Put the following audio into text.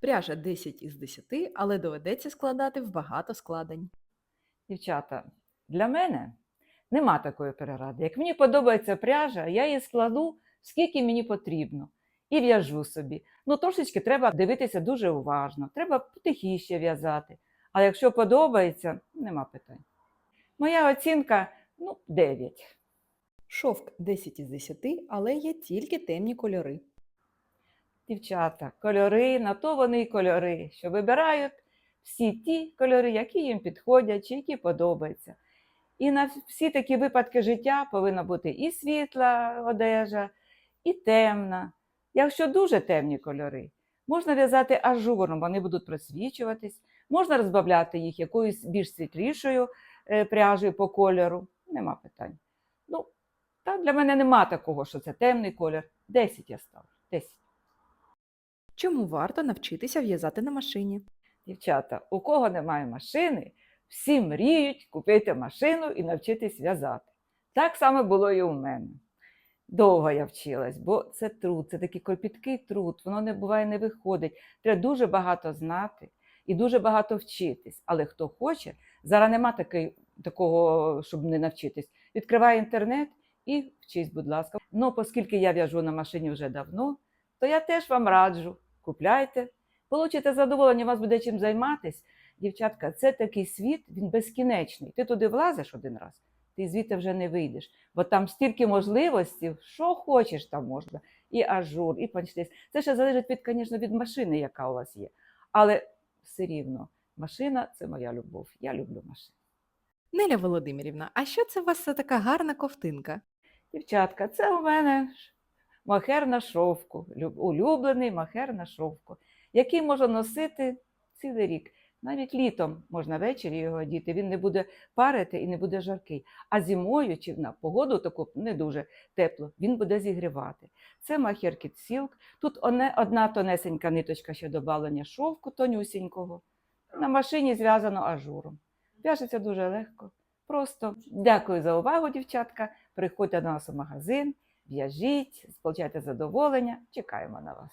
Пряжа 10 із 10, але доведеться складати в багато складень. Дівчата, для мене нема такої переради. Як мені подобається пряжа, я її складу, скільки мені потрібно, і в'яжу собі. Ну, трошечки треба дивитися дуже уважно, треба потихіше в'язати. А якщо подобається, нема питань. Моя оцінка ну, 9. Шовк 10 із 10, але є тільки темні кольори. Дівчата, кольори, на то вони й кольори, що вибирають всі ті кольори, які їм підходять чи які подобаються. І на всі такі випадки життя повинна бути і світла одежа, і темна. Якщо дуже темні кольори, можна в'язати ажуром, вони будуть просвічуватись, можна розбавляти їх якоюсь більш світлішою е, пряжею по кольору. Нема питань. Ну, та для мене нема такого, що це темний колір. 10 я ставлю. 10. Чому варто навчитися в'язати на машині? Дівчата, у кого немає машини, всі мріють купити машину і навчитись в'язати. Так само було і у мене. Довго я вчилась, бо це труд, це такий кропіткий труд, воно не буває, не виходить. Треба дуже багато знати і дуже багато вчитись. Але хто хоче, зараз нема такий, такого, щоб не навчитись. Відкривай інтернет і вчись, будь ласка. Ну, оскільки я в'яжу на машині вже давно, то я теж вам раджу. Купляйте, получите задоволення, у вас буде чим займатися. Дівчатка, це такий світ, він безкінечний. Ти туди влазиш один раз, ти звідти вже не вийдеш. Бо там стільки можливостей, що хочеш там можна. І ажур, і панчліс. Це ще залежить від, звісно, від машини, яка у вас є. Але все рівно, машина це моя любов. Я люблю машину. Неля Володимирівна, а що це у вас така гарна ковтинка? Дівчатка, це у мене махер на шовку, улюблений махер на шовку, який можна носити цілий рік. Навіть літом можна ввечері його одіти, він не буде парити і не буде жаркий. А зимою чи на погоду таку не дуже тепло, він буде зігрівати. Це махер Silk. Тут одна тонесенька ниточка ще добавлення шовку тонюсінького. На машині зв'язано ажуром. В'яжеться дуже легко. Просто дякую за увагу, дівчатка. Приходьте до нас у магазин, в'яжіть, сполучайте задоволення. Чекаємо на вас.